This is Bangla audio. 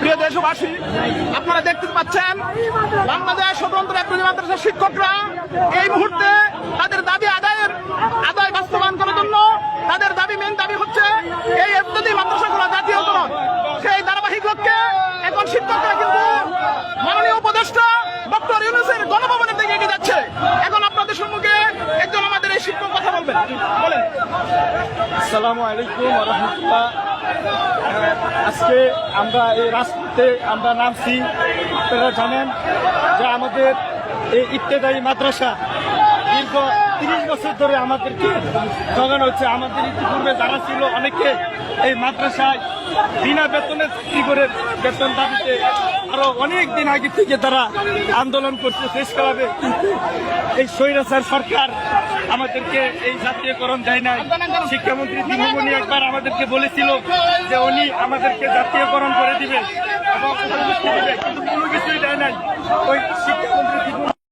প্রিয় দেশবাসী, আপনারা দেখতে পাচ্ছেন, বাংলাদেশ স্বতন্ত্র একটি মাদ্রাসার শিক্ষকরা এই মুহূর্তে তাদের দাবি আদায়ের, আদায় বাস্তবায়ন করার জন্য তাদের দাবি মেন দাবি হচ্ছে এই এফতদি মাদ্রাসাগুলো জাতীয়করণ সেই ধারাবাহিক লক্ষ্যে এখন শিক্ষকরা কিন্তু মাননীয় উপদেষ্টা ডক্টর ইউনুসের গণভবনের দিকে এগিয়ে যাচ্ছে। এখন আপনাদের সম্মুখে একজন আমাদের এই শিক্ষক কথা বলবেন। বলেন। আসসালামু আলাইকুম রহমতুল্লাহ। আজকে আমরা এই রাস্তাতে আমরা নামছি। আপনারা জানেন যে আমাদের এই ইত্তেদায়ী মাদ্রাসা দীর্ঘ তিরিশ বছর ধরে আমাদেরকে জগান হচ্ছে। আমাদের ইতিপূর্বে যারা ছিল অনেকে এই মাদ্রাসায় বিনা বেতনে চাকরি করে বেতন দাবিতে আরও অনেক দিন আগে থেকে তারা আন্দোলন করছে শেষ করাবে এই স্বৈরাচার সরকার আমাদেরকে এই জাতীয়করণ দেয় নাই। শিক্ষামন্ত্রী দীনমণি একবার আমাদেরকে বলেছিল যে উনি আমাদেরকে জাতীয়করণ করে দিবে এবং কোনো কিছুই দেয় নাই। ওই শিক্ষামন্ত্রী